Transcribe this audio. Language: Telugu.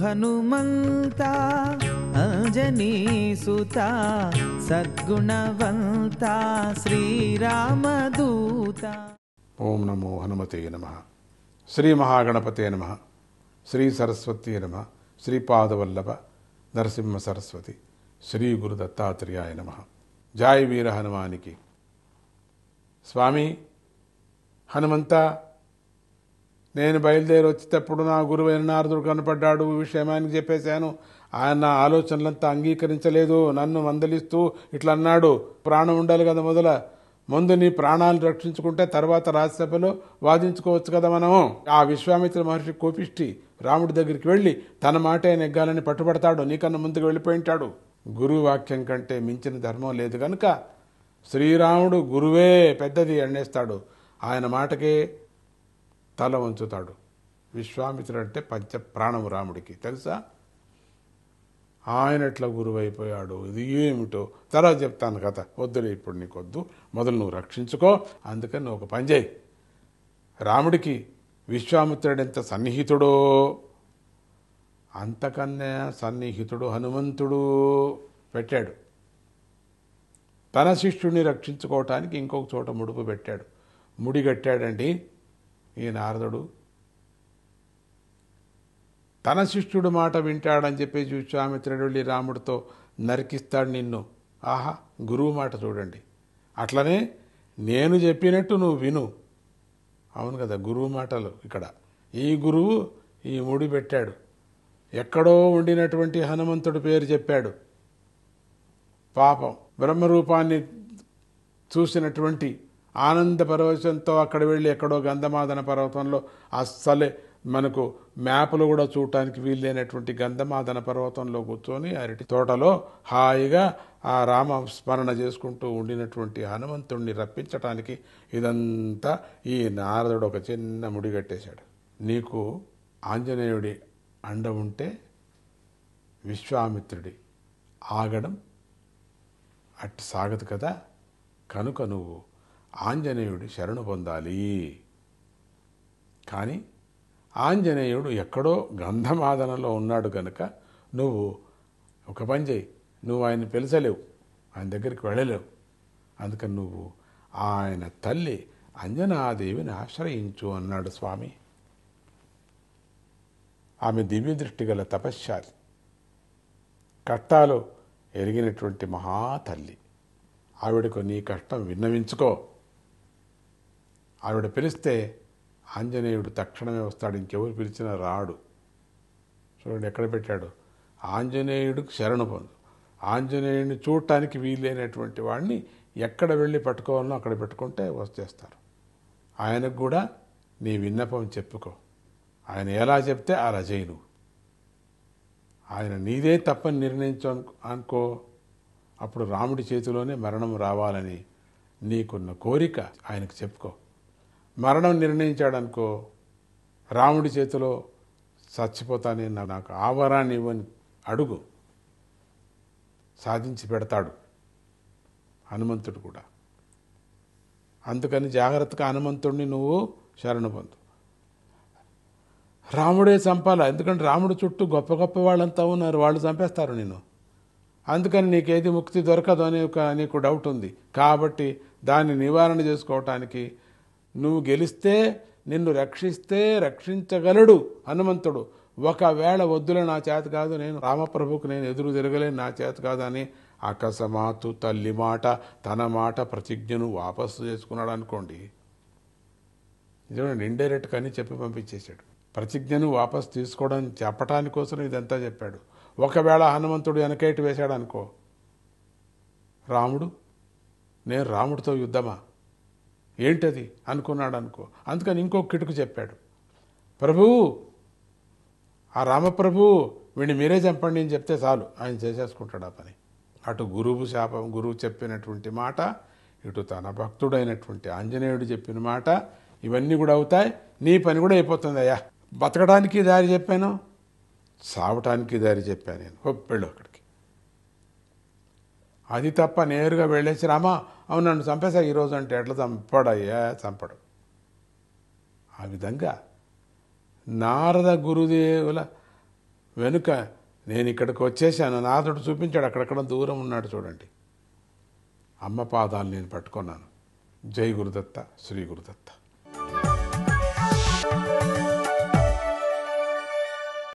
ಹನುಮಂತ ಅಂಜನೀಸುತ ಸದ್ಗುಣವಂತ, ಶ್ರೀರಾಮದೂತ. ಓಂ ನಮೋ ಹನುಮತೇ ನಮಃ. ಶ್ರೀ ಮಹಾಗಣಪತೇ ನಮಃ. ಶ್ರೀ ಸರಸ್ವತಿಯ ನಮಃ. ಶ್ರೀಪಾದವಲ್ಲಭ ನರಸಿಂಹ ಸರಸ್ವತಿ, ಶ್ರೀ ಗುರು ದತ್ತಾತ್ರೇಯ ನಮಃ. ಜಾಯ ವೀರ ಹನುಮಾನಿಕಿ. ಸ್ವಾಮಿ, ಹನುಮಂತ నేను బయలుదేరి వచ్చేటప్పుడు నా గురువైన నారదుడు కనపడ్డాడు. ఈ విషయం చెప్పేశాను. ఆయన నా ఆలోచనలంతా అంగీకరించలేదు. నన్ను మందలిస్తూ ఇట్లా అన్నాడు. ప్రాణం ఉండాలి కదా మొదల. ముందు నీ ప్రాణాలు రక్షించుకుంటే తర్వాత రాజ్యసభలో వాదించుకోవచ్చు కదా మనము. ఆ విశ్వామిత్ర మహర్షి కోపిష్టి రాముడి దగ్గరికి వెళ్ళి తన మాటే నెగ్గాలని పట్టుబడతాడు. నీకన్నా ముందుకు వెళ్ళిపోయింటాడు గురువు వాక్యం కంటే మించిన ధర్మం లేదు కనుక శ్రీరాముడు గురువే పెద్దది అనేస్తాడు. ఆయన మాటకే తల వంచుతాడు. విశ్వామిత్రుడు అంటే పంచ ప్రాణము రాముడికి. తెలుసా? ఆయన ఎట్లా గురువైపోయాడు? ఇది ఏమిటో? తర్వాత చెప్తాను కథ. వద్దులే ఇప్పుడు నీకు వద్దు మొదలు నువ్వు రక్షించుకో. అందుకని నువ్వు ఒక పని చేయి. రాముడికి విశ్వామిత్రుడు ఎంత సన్నిహితుడో? అంతకన్నా సన్నిహితుడు హనుమంతుడు పెట్టాడు. తన శిష్యుడిని రక్షించుకోవటానికి ఇంకొక చోట ముడుపు పెట్టాడు. ముడి కట్టాడండి. ఈ నారదుడు తన శిష్యుడు మాట వింటాడని చెప్పి విశ్వామిత్రుడు వెళ్ళి రాముడితో నరికిస్తాడు నిన్ను. ఆహా గురువు మాట చూడండి. అట్లనే నేను చెప్పినట్టు నువ్వు విను. అవును కదా గురువు మాటలు ఇక్కడ. ఈ గురువు ఈ ముడి పెట్టాడు. ఎక్కడో ఉండినటువంటి హనుమంతుడి పేరు చెప్పాడు. పాపం బ్రహ్మరూపాన్ని చూసినటువంటి ఆనంద పరవశంతో అక్కడ వెళ్ళి ఎక్కడో గంధమాదన పర్వతంలో అస్సలే మనకు మ్యాప్లు కూడా చూడటానికి వీల్లేనటువంటి గంధమాదన పర్వతంలో కూర్చొని అరటి తోటలో హాయిగా ఆ రామ స్మరణ చేసుకుంటూ ఉండినటువంటి హనుమంతుణ్ణి రప్పించటానికి ఇదంతా ఈ నారదుడు ఒక చిన్న ముడిగట్టేశాడు నీకు ఆంజనేయుడి అండ ఉంటే విశ్వామిత్రుడి ఆగడం అట్టి సాగదు కదా? కనుక నువ్వు ఆంజనేయుడి శరణు పొందాలి. కానీ ఆంజనేయుడు ఎక్కడో గంధమాదనలో ఉన్నాడు కనుక నువ్వు ఒక పని చేయి. నువ్వు ఆయన పిలిచలేవు. ఆయన దగ్గరికి వెళ్ళలేవు. అందుకని నువ్వు ఆయన తల్లి అంజనాదేవిని ఆశ్రయించు అన్నాడు స్వామి. ఆమె దివ్య దృష్టి గల తపశ్శాలి. కష్టాలు ఎరిగినటువంటి మహాతల్లి. ఆవిడకు నీ కష్టం విన్నవించుకో. ఆవిడ పిలిస్తే ఆంజనేయుడు తక్షణమే వస్తాడు ఇంకెవరు పిలిచినా రాడు. చూడండి ఎక్కడ పెట్టాడు? ఆంజనేయుడికి శరణు పొందు. ఆంజనేయుడిని చూడటానికి వీలైనటువంటి వాడిని ఎక్కడ వెళ్ళి పట్టుకోవాలనో అక్కడ పెట్టుకుంటే వచ్చేస్తారు ఆయనకు కూడా నీ విన్నపం చెప్పుకో. ఆయన ఎలా చెప్తే అలా చేయి నువ్వు. ఆయన నీదే తప్పని నిర్ణయించు అనుకో. అప్పుడు రాముడి చేతిలోనే మరణం రావాలని నీకున్న కోరిక ఆయనకు చెప్పుకో. మరణం నిర్ణయించాడనుకో రాముడి చేతిలో చచ్చిపోతానే నా- నాకు ఆవరాన్ని ఇవ్వని అడుగు సాధించి పెడతాడు హనుమంతుడు కూడా. అందుకని జాగ్రత్తగా హనుమంతుడిని నువ్వు శరణు పొందు. రాముడే చంపాలా? ఎందుకంటే రాముడు చుట్టూ గొప్ప గొప్ప వాళ్ళంతా ఉన్నారు వాళ్ళు చంపేస్తారు నేను అందుకని నీకేది ముక్తి దొరకదు అనే ఒక నీకు డౌట్ ఉంది. కాబట్టి దాన్ని నివారణ చేసుకోవటానికి నువ్వు గెలిస్తే నిన్ను రక్షిస్తే రక్షించగలడు హనుమంతుడు. ఒకవేళ వద్దులే నా చేత కాదు నేను రామప్రభుకు నేను ఎదురు తిరగలేను నా చేత కాదు అని అకస్మాత్తు తల్లి మాట తన మాట ప్రతిజ్ఞను వాపసు చేసుకున్నాడు అనుకోండి. చూడండి ఇండైరెక్ట్ కానీ చెప్పి పంపించేశాడు. ప్రతిజ్ఞను వాపస్ తీసుకోవడం చెప్పటానికోసం ఇదంతా చెప్పాడు. ఒకవేళ హనుమంతుడు వెనకేటి వేశాడు అనుకో రాముడు నేను రాముడితో యుద్ధమా? ఏంటది? అనుకున్నాడు అనుకో అందుకని ఇంకో కిటుకు చెప్పాడు. ప్రభువు ఆ రామప్రభు వీడిని మీరే చంపండి అని చెప్తే చాలు. ఆయన చేసేసుకుంటాడు ఆ పని. అటు గురువు శాపం గురువు చెప్పినటువంటి మాట ఇటు తన భక్తుడైనటువంటి ఆంజనేయుడు చెప్పిన మాట ఇవన్నీ కూడా అవుతాయి. నీ పని కూడా అయిపోతుంది అయ్యా. బతకడానికి దారి చెప్పాను? సావటానికి దారి చెప్పాను నేను. హో, వెళ్ళు అక్కడికి. అది తప్ప నేరుగా వెళ్ళేసి రామా అవును నన్ను చంపేశా ఈరోజు అంటే ఎట్లా చంపడయ్యా? చంపడు. ఆ విధంగా నారద గురుదేవుల వెనుక నేను ఇక్కడికి వచ్చేసాను నారదుడు చూపించాడు అక్కడక్కడ దూరం ఉన్నాడు చూడండి. అమ్మ పాదాలు నేను పట్టుకున్నాను. జై గురుదత్త శ్రీ గురుదత్త.